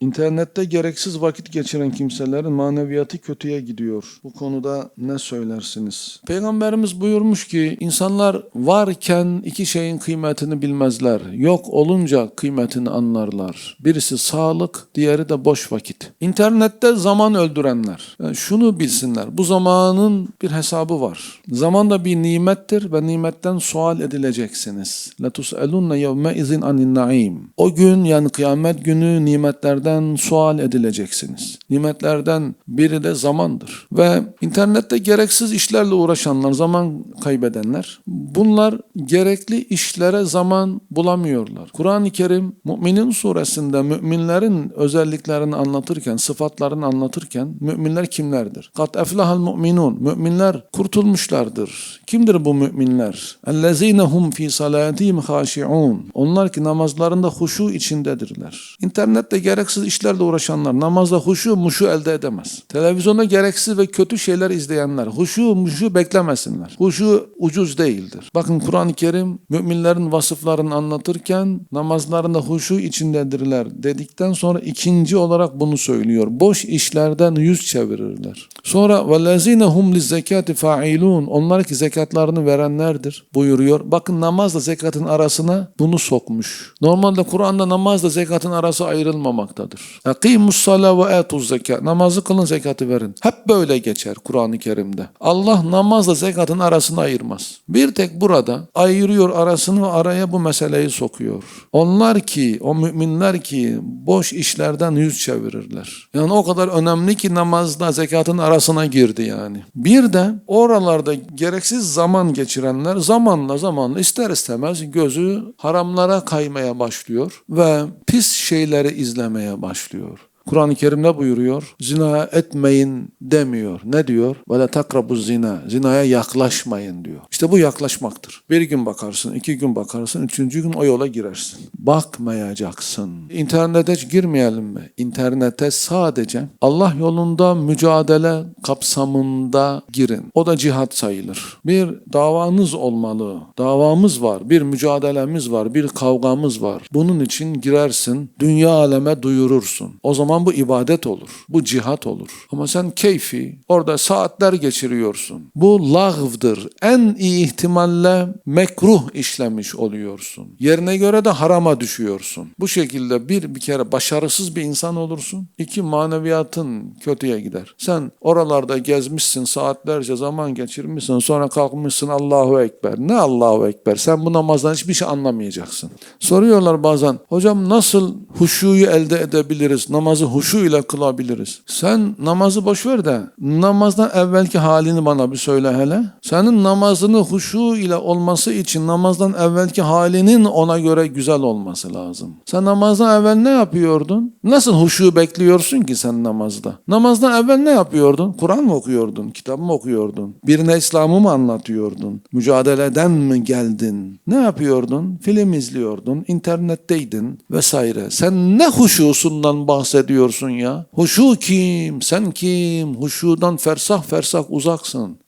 İnternette gereksiz vakit geçiren kimselerin maneviyatı kötüye gidiyor. Bu konuda ne söylersiniz? Peygamberimiz buyurmuş ki insanlar varken iki şeyin kıymetini bilmezler. Yok olunca kıymetini anlarlar. Birisi sağlık, diğeri de boş vakit. İnternette zaman öldürenler. Yani şunu bilsinler. Bu zamanın bir hesabı var. Zaman da bir nimettir ve nimetten sual edileceksiniz. لَتُسْأَلُنَّ يَوْمَ اِذٍ عَنِ النَّعِيمِ O gün yani kıyamet günü nimetlerden sual edileceksiniz. Nimetlerden biri de zamandır. Ve internette gereksiz işlerle uğraşanlar, zaman kaybedenler, bunlar gerekli işlere zaman bulamıyorlar. Kur'an-ı Kerim Müminin suresinde müminlerin özelliklerini anlatırken, sıfatlarını anlatırken müminler kimlerdir? Kat eflahal mu'minun. Müminler kurtulmuşlardır. Kimdir bu müminler? Ellezine hum fi salatihim haşi'un. Onlar ki namazlarında huşu içindedirler. İnternette gereksiz gereksiz işlerle uğraşanlar namazda huşu muşu elde edemez. Televizyonda gereksiz ve kötü şeyler izleyenler huşu muşu beklemesinler. Huşu ucuz değildir. Bakın Kur'an-ı Kerim müminlerin vasıflarını anlatırken namazlarında huşu içindedirler dedikten sonra ikinci olarak bunu söylüyor. Boş işlerden yüz çevirirler. Sonra vellezine hum lizzekati failun. Onlar ki zekatlarını verenlerdir buyuruyor. Bakın namazla zekatın arasına bunu sokmuş. Normalde Kur'an'da namazla zekatın arası ayrılmamaktadır zorundadır. Ekimus sala ve etuz zekat. Namazı kılın zekatı verin. Hep böyle geçer Kur'an-ı Kerim'de. Allah namazla zekatın arasını ayırmaz. Bir tek burada ayırıyor arasını ve araya bu meseleyi sokuyor. Onlar ki o müminler ki boş işlerden yüz çevirirler. Yani o kadar önemli ki namazla zekatın arasına girdi yani. Bir de oralarda gereksiz zaman geçirenler zamanla zamanla ister istemez gözü haramlara kaymaya başlıyor ve pis şeyleri izlemeye başlıyor. Kur'an-ı Kerim ne buyuruyor? Zina etmeyin demiyor. Ne diyor? Ve la takrabu zina. Zinaya yaklaşmayın diyor. İşte bu yaklaşmaktır. Bir gün bakarsın, iki gün bakarsın, üçüncü gün o yola girersin. Bakmayacaksın. İnternete hiç girmeyelim mi? İnternete sadece Allah yolunda mücadele kapsamında girin. O da cihat sayılır. Bir davanız olmalı. Davamız var. Bir mücadelemiz var. Bir kavgamız var. Bunun için girersin. Dünya aleme duyurursun. O zaman bu ibadet olur. Bu cihat olur. Ama sen keyfi orada saatler geçiriyorsun. Bu lağvdır. En iyi ihtimalle mekruh işlemiş oluyorsun. Yerine göre de harama düşüyorsun. Bu şekilde bir bir kere başarısız bir insan olursun. İki maneviyatın kötüye gider. Sen oralarda gezmişsin saatlerce zaman geçirmişsin sonra kalkmışsın Allahu Ekber. Ne Allahu Ekber? Sen bu namazdan hiçbir şey anlamayacaksın. Soruyorlar bazen hocam nasıl huşuyu elde edebiliriz? Namazı huşu ile kılabiliriz. Sen namazı boş ver de namazdan evvelki halini bana bir söyle hele. Senin namazını huşu ile olması için namazdan evvelki halinin ona göre güzel olması lazım. Sen namazdan evvel ne yapıyordun? Nasıl huşu bekliyorsun ki sen namazda? Namazdan evvel ne yapıyordun? Kur'an mı okuyordun? Kitap mı okuyordun? Birine İslam'ı mı anlatıyordun? Mücadeleden mi geldin? Ne yapıyordun? Film izliyordun, internetteydin vesaire. Sen ne huşusundan bahsediyorsun ya? Huşu kim? Sen kim? Huşudan fersah fersah uzaksın.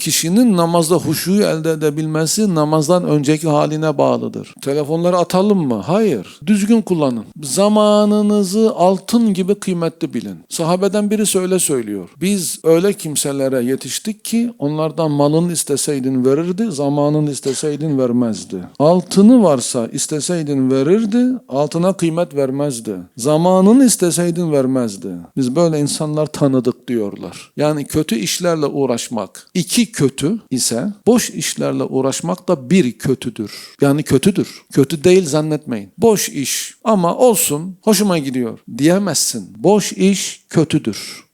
Kişinin namazda huşuyu elde edebilmesi namazdan önceki haline bağlıdır. Telefonları atalım mı? Hayır. Düzgün kullanın. Zamanınızı altın gibi kıymetli bilin. Sahabeden birisi öyle söylüyor. Biz öyle kimselere yetiştik ki onlardan malını isteseydin verirdi, zamanını isteseydin vermezdi. Altını varsa isteseydin verirdi, altına kıymet vermezdi. Zamanını isteseydin vermezdi. Biz böyle insanlar tanıdık diyorlar. Yani kötü işlerle uğraşmak iki kötü ise boş işlerle uğraşmak da bir kötüdür. Yani kötüdür. Kötü değil zannetmeyin. Boş iş ama olsun hoşuma gidiyor diyemezsin. Boş iş kötüdür.